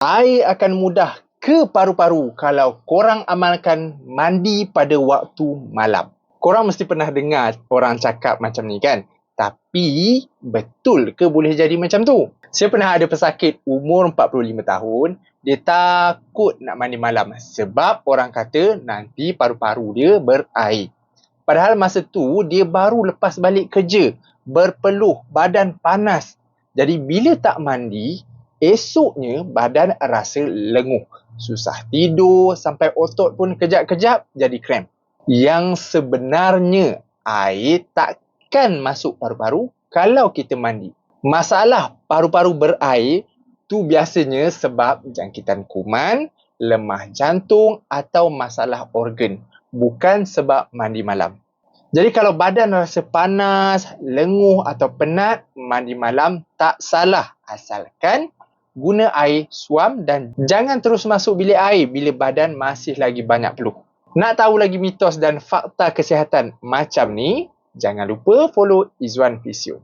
Air akan mudah ke paru-paru kalau korang amalkan mandi pada waktu malam. Korang mesti pernah dengar orang cakap macam ni kan? Tapi betul ke boleh jadi macam tu? Saya pernah ada pesakit umur 45 tahun, dia takut nak mandi malam sebab orang kata nanti paru-paru dia berair. Padahal masa tu dia baru lepas balik kerja, berpeluh, badan panas. Jadi bila tak mandi, esoknya badan rasa lenguh. Susah tidur sampai otot pun kejap-kejap jadi krem. Yang sebenarnya air tak akan masuk paru-paru kalau kita mandi. Masalah paru-paru berair tu biasanya sebab jangkitan kuman, lemah jantung atau masalah organ. Bukan sebab mandi malam. Jadi kalau badan rasa panas, lenguh atau penat, mandi malam tak salah asalkan guna air suam dan jangan terus masuk bilik air bila badan masih lagi banyak peluh. Nak tahu lagi mitos dan fakta kesihatan macam ni, Jangan lupa follow Izwan Physio.